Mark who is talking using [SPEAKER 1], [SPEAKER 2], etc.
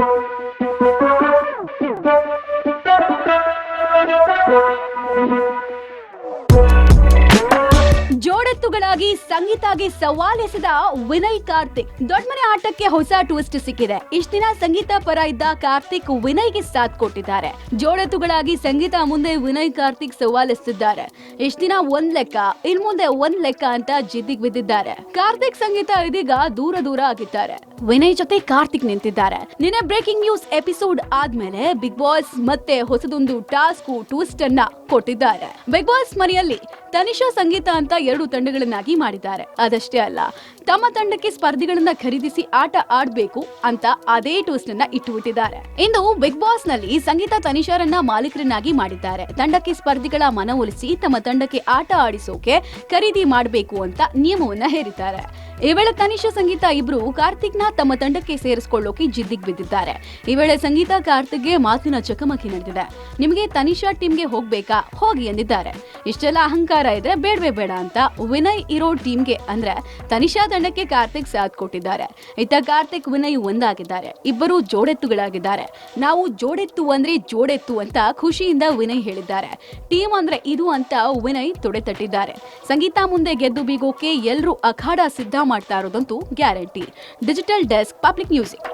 [SPEAKER 1] Thank you. ಜೋಡೆತ್ತುಗಳಾಗಿ ಸಂಗೀತಾಗೆ ಸವಾಲೆಸೆದ Vinay Karthik. ದೊಡ್ಡಮನೆ ಆಟಕ್ಕೆ ಹೊಸ twist ಸಿಕ್ಕಿದೆ. ಇಷ್ಟ ದಿನ ಸಂಗೀತ ಪರ ಇದ್ದ ಕಾರ್ತಿಕ್ ವಿನಯ್ಗೆ ಸಾಥ್ ಕೊಟ್ಟಿದ್ದಾರೆ. ಜೋಡೆತ್ತುಗಳಾಗಿ ಸಂಗೀತ ಮುಂದೆ ವಿನಯ್ ಕಾರ್ತಿಕ್ ಸವಾಲೆಸೆದಿದ್ದಾರೆ. ಇಷ್ಟ ದಿನ ಒಂದ್ ಲೆಕ್ಕ, ಇನ್ ಮುಂದೆ ಒಂದ್ ಲೆಕ್ಕ ಅಂತ ಜಿದ್ದಿಗ್ ಬಿದ್ದಿದ್ದಾರೆ. ಕಾರ್ತಿಕ್ ಸಂಗೀತ ಇದೀಗ ದೂರ ದೂರ ಆಗಿದ್ದಾರೆ. ವಿನಯ್ ಜೊತೆ ಕಾರ್ತಿಕ್ ನಿಂತಿದ್ದಾರೆ. ನಿನ್ನೆ ಬ್ರೇಕಿಂಗ್ ನ್ಯೂಸ್ ಎಪಿಸೋಡ್ ಆದ್ಮೇಲೆ ಬಿಗ್ ಬಾಸ್ ಮತ್ತೆ ಹೊಸದೊಂದು ಟಾಸ್ಕ್ ಟ್ವಿಸ್ಟ್ ಅನ್ನ ಕೊಟ್ಟಿದ್ದಾರೆ. ಬಿಗ್ ಬಾಸ್ ಮನೆಯಲ್ಲಿ ತನಿಷಾ ಸಂಗೀತ ಅಂತ ಎರಡು ತಂಡಗಳನ್ನಾಗಿ ಮಾಡಿದ್ದಾರೆ. ಅದಷ್ಟೇ ಅಲ್ಲ, ತಮ್ಮ ತಂಡಕ್ಕೆ ಸ್ಪರ್ಧಿಗಳನ್ನ ಖರೀದಿಸಿ ಆಟ ಆಡ್ಬೇಕು ಅಂತ ಅದೇ ಟ್ವಿಸ್ಟ್ ಅನ್ನ ಇಟ್ಟುಬಿಟ್ಟಿದ್ದಾರೆ. ಇಂದು ಬಿಗ್ ಬಾಸ್ನಲ್ಲಿ ಸಂಗೀತ ತನಿಷಾರನ್ನ ಮಾಲೀಕರನ್ನಾಗಿ ಮಾಡಿದ್ದಾರೆ. ತಂಡಕ್ಕೆ ಸ್ಪರ್ಧಿಗಳ ಮನವೊಲಿಸಿ ತಮ್ಮ ತಂಡಕ್ಕೆ ಆಟ ಆಡಿಸೋಕೆ ಖರೀದಿ ಮಾಡಬೇಕು ಅಂತ ನಿಯಮವನ್ನ ಹೇರಿದ್ದಾರೆ. ಈ ವೇಳೆ ತನಿಷಾ ಸಂಗೀತ ಇಬ್ರು ಕಾರ್ತಿಕ್ನ ತಮ್ಮ ತಂಡಕ್ಕೆ ಸೇರಿಸಿಕೊಳ್ಳೋಕೆ ಜಿದ್ದಿಗೆ ಬಿದ್ದಿದ್ದಾರೆ. ಈ ವೇಳೆ ಸಂಗೀತ ಕಾರ್ತಿಕ್ಗೆ ಮಾತಿನ ಚಕಮಕಿ ನಡೆದಿದೆ. ನಿಮಗೆ ತನಿಷಾ ಟೀಮ್ಗೆ ಹೋಗ್ಬೇಕಾ? ಹೋಗಿ ಎಂದಿದ್ದಾರೆ. ಇಷ್ಟೆಲ್ಲ ಅಹಂಕಾರ ಇದ್ರೆ ಬೇಡವೇ ಬೇಡ ಅಂತ ವಿನಯ್ ಇರೋ ಟೀಮ್ಗೆ ಅಂದ್ರೆ ತನಿಷಾ ತಂಡಕ್ಕೆ ಕಾರ್ತಿಕ್ ಸಾಥ್ ಕೊಟ್ಟಿದ್ದಾರೆ. ಇತ್ತ ಕಾರ್ತಿಕ್ ವಿನಯ್ ಒಂದಾಗಿದ್ದಾರೆ. ಇಬ್ಬರು ಜೋಡೆತ್ತುಗಳಾಗಿದ್ದಾರೆ. ನಾವು ಜೋಡೆತ್ತು ಅಂದ್ರೆ ಜೋಡೆತ್ತು ಅಂತ ಖುಷಿಯಿಂದ ವಿನಯ್ ಹೇಳಿದ್ದಾರೆ. ಟೀಮ್ ಅಂದ್ರೆ ಇದು ಅಂತ ವಿನಯ್ ತೊಡೆತಟ್ಟಿದ್ದಾರೆ. ಸಂಗೀತ ಮುಂದೆ ಗೆದ್ದು ಬೀಗೋಕೆ ಎಲ್ಲರೂ ಅಖಾಡ ಸಿದ್ಧ ಮಾಡ್ತಾ ಇರೋದಂತೂ guarantee. Digital desk Public Music